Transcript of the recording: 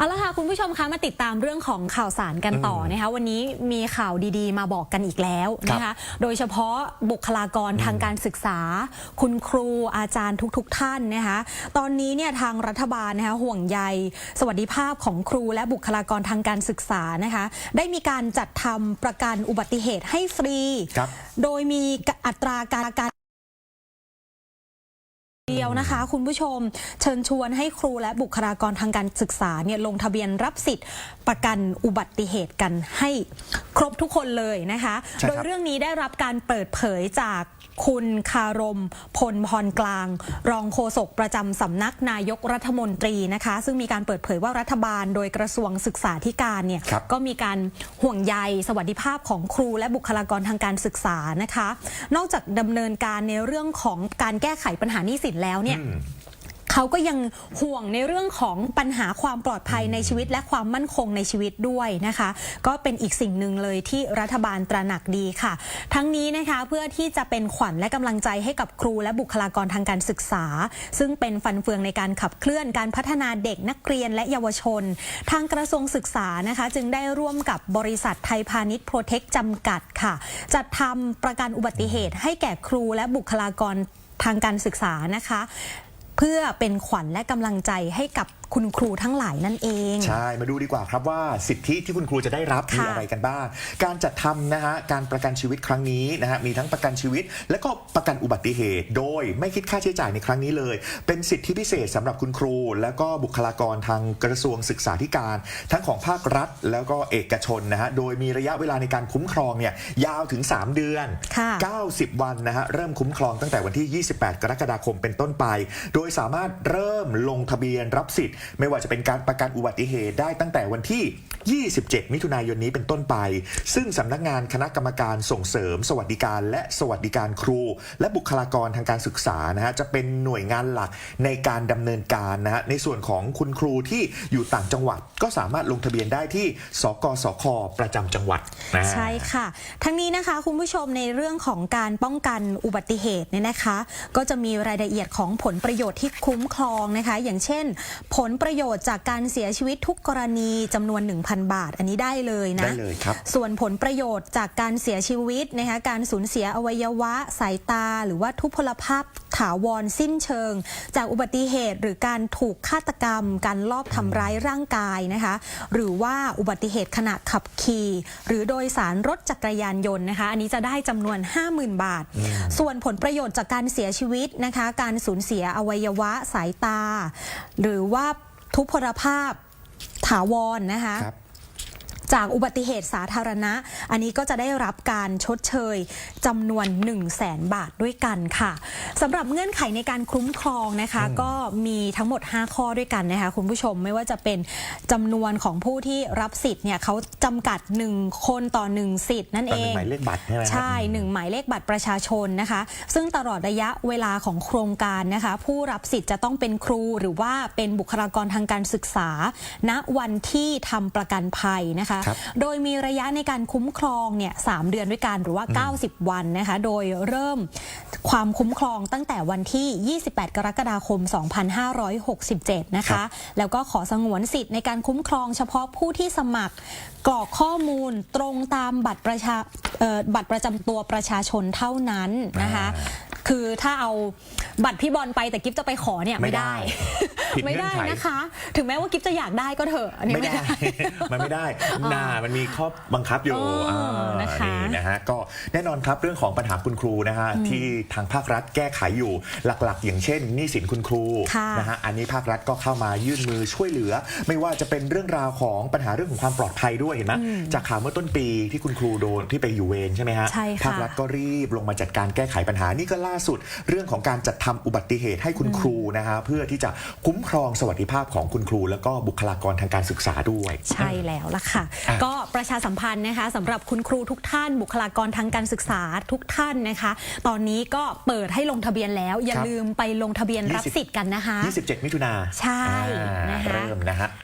เอาละค่ะคุณผู้ชมคะมาติดตามเรื่องของข่าวสารกันต่อนะคะวันนี้มีข่าวดีๆ มาบอกกันอีกแล้วนะคะโดยเฉพาะบุคลากรทางการศึกษา คุณครูอาจารย์ทุก ๆทท่านนะคะตอนนี้เนี่ยทางรัฐบาลนะคะห่วงใยสวัสดิภาพของครูและบุคลากรทางการศึกษานะคะได้มีการจัดทำประกันอุบัติเหตุให้ฟรีครับโดยมีอัตราการการ เดียวนะคะ คุณผู้ชมเชิญชวนให้ครูและบุคลากรทางการศึกษาเนี่ยลงทะเบียนรับสิทธิ์ประกันอุบัติเหตุกันให้ครบทุกคนเลยนะคะใช่ครับโดยเรื่องนี้ได้รับการเปิดเผยจากคุณคารม พลพรกลาง รองโฆษกประจำสำนักนายกรัฐมนตรีนะคะ ซึ่งมีการเปิดเผยว่ารัฐบาล โดยกระทรวงศึกษาธิการเนี่ยครับก็มีการห่วงใยสวัสดิภาพของครูและบุคลากรทางการศึกษานะคะ นอกจากดำเนินการในเรื่องของการแก้ไขปัญหาหนี้สินแล้วเนี่ยเขาก็ยังห่วงในเรื่องของปัญหาความปลอดภัยในชีวิตและความมั่นคงในชีวิตด้วยนะคะ ก็เป็นอีกสิ่งหนึ่งเลยที่รัฐบาลตระหนักดีค่ะ ทั้งนี้นะคะเพื่อที่จะเป็นขวัญและกำลังใจให้กับครูและบุคลากรทางการศึกษา ซึ่งเป็นฟันเฟืองในการขับเคลื่อนการพัฒนาเด็กนักเรียนและเยาวชน ทางกระทรวงศึกษานะคะ จึงได้ร่วมกับบริษัทไทยพาณิชย์โปรเทคจำกัดค่ะจัดทำประกันอุบัติเหตุให้แก่ครูและบุคลากร ทางการศึกษานะคะ เพื่อเป็นขวัญและกำลังใจให้กับ คุณครูทั้งหลายนั่นเอง ใช่ มาดูดีกว่าครับว่าสิทธิที่คุณครูจะได้รับค่ะมีอะไรกันบ้าง การจัดทำนะฮะการประกันชีวิตครั้งนี้นะฮะมีทั้งประกันชีวิต และก็ประกันอุบัติเหตุ โดยไม่คิดค่าใช้จ่ายในครั้งนี้เลย เป็นสิทธิพิเศษสำหรับคุณครู และก็บุคลากรทางกระทรวงศึกษาธิการ ทั้งของภาครัฐแล้วก็เอกชนนะฮะโดยมีระยะเวลาในการคุ้มครองเนี่ยยาวถึง 3 เดือน ค่ะ 90 วันนะฮะเริ่มคุ้มครองตั้งแต่วันที่ 28 กรกฎาคมเป็นต้นไป โดยสามารถเริ่มลงทะเบียนรับสิทธิ์ไม่ว่าจะเป็นการประกันอุบัติเหตุได้ตั้งแต่วันที่ 27 มิถุนายนนี้เป็นต้นไป ซึ่งสำนักงานคณะกรรมการส่งเสริม สวัสดิการ และสวัสดิการครู และบุคลากรทางการศึกษานะฮะจะเป็นหน่วยงานหลักในการดำเนินการนะฮะในส่วนของคุณครูที่อยู่ต่างจังหวัด ก็สามารถลงทะเบียนได้ที่ สกสคประจำจังหวัดนะใช่ค่ะ ทั้งนี้นะคะคุณผู้ชมในเรื่องของการป้องกันอุบัติเหตุเนี่ยนะคะ ก็จะมีรายละเอียดของผลประโยชน์ที่คุ้มครองนะคะ อย่างเช่น ผลประโยชน์จากการเสียชีวิตทุกกรณีจำนวน 1,000 บาท อันนี้ได้เลยนะ ได้เลยครับ ส่วนผลประโยชน์จากการเสียชีวิตนะคะการสูญเสียอวัยวะ สายตา หรือว่าทุพพลภาพถาวรสิ้นเชิง จากอุบัติเหตุหรือการถูกฆาตกรรม การลอบทำร้ายร่างกายนะคะ หรือว่าอุบัติเหตุขณะขับขี่ หรือโดยสารรถจักรยานยนต์นะคะ อันนี้จะได้จำนวน 50,000 บาท ส่วนผลประโยชน์จากการเสียชีวิตนะคะ การสูญเสียอวัยวะสายตา หรือว่า ทุพพลภาพถาวรนะคะค จากอุบัติเหตุสาธารณะ อันนี้ก็จะได้รับการชดเชยจำนวน 1 0 0 0 0แสนบาทด้วยกันค่ะสำหรับเงื่อนไขในการคุ้มครองนะคะ ก็มีทั้งหมด 5 ข้อด้วยกันนะคะคุณผู้ชมไม่ว่าจะเป็นจำนวนของผู้ที่รับสิทธิ์เนี่ยเขาจำกัด 1 คนต่อ 1 สิทธิ์นั่นต่อเอหนึ่งงหมายเลขบัตรใช่ไหมครับใช่หนึ่งหมายเลขบัตรประชาชนนะคะ ซึ่งตลอดระยะเวลาของโครงการนะคะ ผู้รับสิทธิ์จะต้องเป็นครูหรือว่าเป็นบุคลากรทางการศึกษาณวันที่ทำประกันภัยนะคะครับโดยมีระยะในการคุ้มครองเนี่ยสามเดือนด้วยกันหรือว่า 90 วันนะคะ โดยเริ่มความคุ้มครองตั้งแต่วันที่ 28 กรกฎาคม 2567 นะครัคะบแล้วก็ขอสงวนสิทธิ์ในการคุ้มครองเฉพาะผู้ที่สมัครกรอกข้อมูลตรงตามบัตรประชาเอ่อบัตรประจำตัวประชาชนเท่านั้นนะคะ คือถ้าเอาบัตรพี่บอลไปแต่กิฟจะไปขอเนี่ยไม่ไม่ได้ได้ ผิดไม่เงื่ได้อนไข นะคะ ถึงแม้ว่ากิฟจะอยากได้ก็เถอะอันนี้ ไม่ไม่ได้ได้ มันไม่ได้น่ามันมีข้อบังคับอยู่เอออ่านะคะนี่นะฮะ ก็แน่นอนครับเรื่องของปัญหาคุณครูนะฮะที่ทางภาครัฐแก้ไขอยู่หลักๆ อย่างเช่นหนี้สินคุณครูค่ะนะฮะ อันนี้ภาครัฐก็เข้ามายื่นมือช่วยเหลือ ไม่ว่าจะเป็นเรื่องราวของปัญหาเรื่องของความปลอดภัยด้วยเห็นไหมจากข่าวเมื่อต้นปีที่คุณครูโดนที่ไปอยู่เวรใช่ไหมฮะ ใช่ค่ะ ภาครัฐก็รีบลงมาจัดการแก้ไขปัญหา นี่ก็ล่าสุดเรื่องของการจัดทำอุบัติเหตุให้คุณครูนะฮะเพื่อที่จะคุ้มครองสวัสดิภาพของคุณครู แล้วก็บุคลากรทางการศึกษาด้วย ใช่แล้วล่ะค่ะ อะ ก็ประชาสัมพันธ์นะคะสำหรับคุณครูทุกท่าน บุคลากรทางการศึกษาทุกท่านนะคะ ตอนนี้ก็เปิดให้ลงทะเบียนแล้ว อย่าครับลืมไปลงทะเบียนรับ20สิทธิ์กันนะคะ 27 มิถุนาใช่อ่านะคะ เริ่มนะฮะ